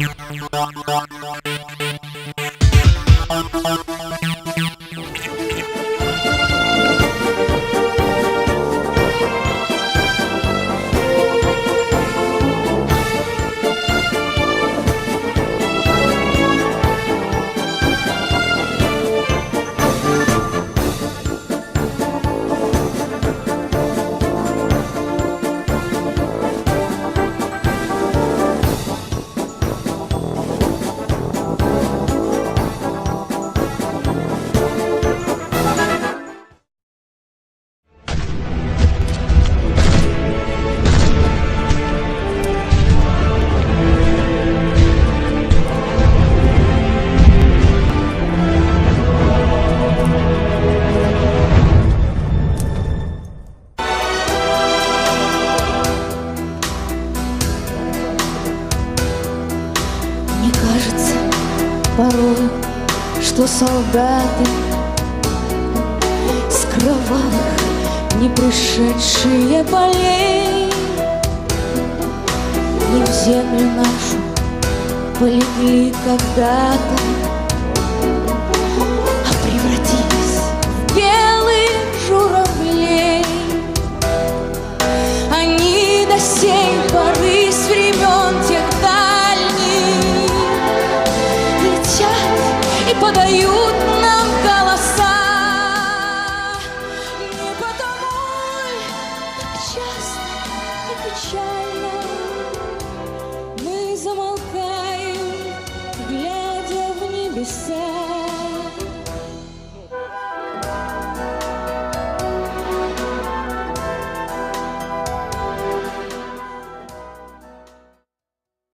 Thank you. Порой, что солдаты С кровавых не пришедшие полей. Не в землю нашу полегли когда-то А превратились в белых журавлей. Они до сей поры подают нам голоса. Не потому часто и печально Мы замолкаем, глядя в небеса